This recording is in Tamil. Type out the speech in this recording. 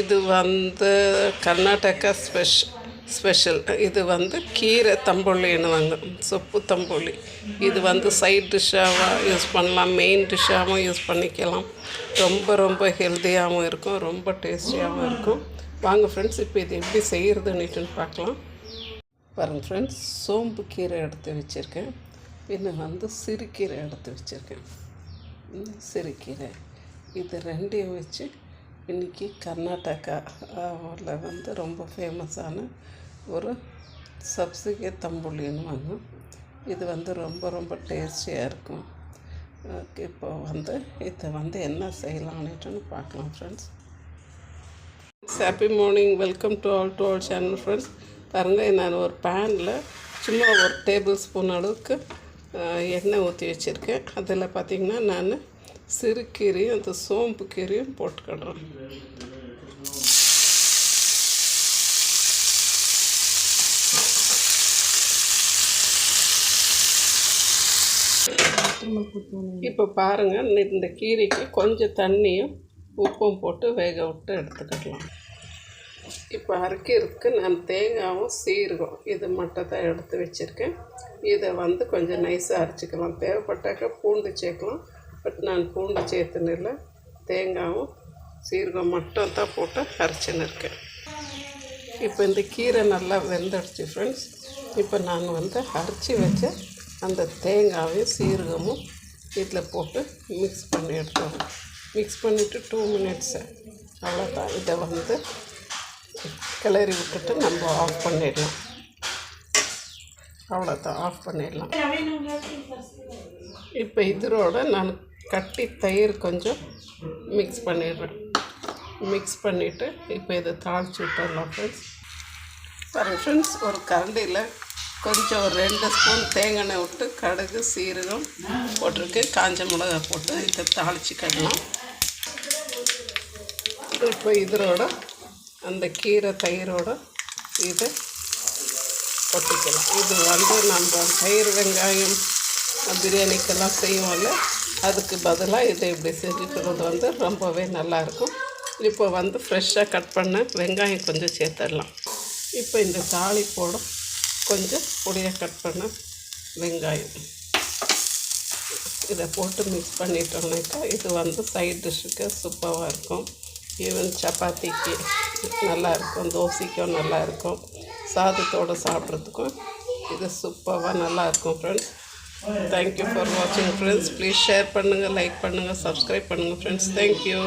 இது வந்து கர்நாடகா ஸ்பெஷ் ஸ்பெஷல். இது வந்து கீரை தம்புள்ளின்னுவாங்க சொப்பு தம்புள்ளி இது வந்து சைட் டிஷ்ஷாகவும் யூஸ் பண்ணலாம். மெயின் டிஷ்ஷாகவும் யூஸ் பண்ணிக்கலாம். ரொம்ப ரொம்ப ஹெல்த்தியாகவும் இருக்கும். ரொம்ப டேஸ்டியாகவும் இருக்கும். வாங்க ஃப்ரெண்ட்ஸ் இப்போ இது எப்படி செய்கிறதுன்னுட்டு பார்க்கலாம். பாருங்கள் ஃப்ரெண்ட்ஸ் சோம்பு கீரை எடுத்து வச்சுருக்கேன். பின்ன வந்து சிறுகீரை எடுத்து வச்சுருக்கேன். சிறுகீரை. இது ரெண்டையும் வச்சு இன்றைக்கி கர்நாடகாவில் வந்து ரொம்ப ஃபேமஸான ஒரு சப்சிகை தம்புள்ளின்னுவாங்க இது வந்து ரொம்ப ரொம்ப டேஸ்டியாக இருக்கும். இப்போ வந்து இதை வந்து என்ன செய்யலான்னுட்டுன்னு பார்க்கலாம் friends happy morning welcome to all to all channel friends பாருங்கள் நான் ஒரு பேனில் சும்மா ஒரு டேபிள் ஸ்பூன் அளவுக்கு எண்ணெய் ஊற்றி வச்சுருக்கேன். அதில் பார்த்திங்கன்னா நான் சிறுகீரையும் அந்த சோம்பு கீரையும் போட்டுக்கிடுறேன் இப்போ பாருங்கள் இந்த கீரைக்கு கொஞ்சம் தண்ணியும் உப்பும் போட்டு வேக விட்டு எடுத்துக்கிடலாம் இப்போ அரைக்கிறதுக்கு நான் தேங்காயும் சீரகம். இது மட்டும் தான் எடுத்து வச்சுருக்கேன். இதை வந்து கொஞ்சம் நைஸாக அரைச்சிக்கலாம். தேவைப்பட்டாக்க பூண்டு சேர்க்கலாம். பட் நான் பூண்டு சேர்த்துன்னு இல்லை தேங்காயும் சீரகம் மட்டும் தான் போட்டு அரைச்சின்னு இருக்கேன். இப்போ இந்த கீரை நல்லா வெந்துடுச்சு ஃப்ரெண்ட்ஸ் இப்போ நான் வந்து அரைச்சி வச்ச அந்த தேங்காயும் சீரகமும் இதில் போட்டு மிக்ஸ் பண்ணி எடுத்தோம் மிக்ஸ் பண்ணிவிட்டு டூ மினிட்ஸு அவ்வளோதான் இதை வந்து கிளறி விட்டுட்டு நம்ம ஆஃப் பண்ணிடலாம். அவ்வளோதான் ஆஃப் பண்ணிடலாம். இப்போ இதரோட நான் கட்டி தயிர் கொஞ்சம் மிக்ஸ் பண்ணிடுறேன். மிக்ஸ் பண்ணிவிட்டு இப்போ இதை தாளிச்சு விட்டுடலாம் ஃப்ரெண்ட்ஸ் பாருங்கள் ஃப்ரெண்ட்ஸ் ஒரு கரண்டியில் கொஞ்சம் ஒரு ரெண்டு ஸ்பூன் தேங்காய் எண்ணெய் விட்டு கடுகு சீரகம் போட்டிருக்கு. காஞ்ச மிளகா போட்டு இதை தாளிச்சு கடலாம் இப்போ இதரோட அந்த கீரை தயிரோட இதை கொட்டிக்கலாம். இது வந்து நம்ம தயிர் வெங்காயம் பிரியாணிக்கெல்லாம் செய்வோம்ல அதுக்கு பதிலாக இதை இப்படி செஞ்சுக்கிறது வந்து ரொம்பவே நல்லாயிருக்கும். இப்போ வந்து ஃப்ரெஷ்ஷாக கட் பண்ண வெங்காயம் கொஞ்சம் சேர்த்துடலாம். இப்போ இந்த தாளிப்போட கொஞ்சம் பொடியாக கட் பண்ண வெங்காயம். இதை போட்டு மிக்ஸ் பண்ணிட்டோம்னாக்கா இது வந்து சைட் டிஷ்ஷுக்கு சூப்பராக இருக்கும். ஈவன் சப்பாத்திக்கு நல்லாயிருக்கும் தோசைக்கும் நல்லாயிருக்கும். சாதத்தோடு சாப்பிட்றதுக்கும் இது சூப்பராக நல்லாயிருக்கும் ஃப்ரெண்ட்ஸ் தேங்க்யூ ஃபார் வாட்சிங் ஃப்ரெண்ட்ஸ் ப்ளீஸ் ஷேர் பண்ணுங்கள் லைக் பண்ணுங்கள் சப்ஸ்கிரைப் பண்ணுங்கள் ஃப்ரெண்ட்ஸ் தேங்க்யூ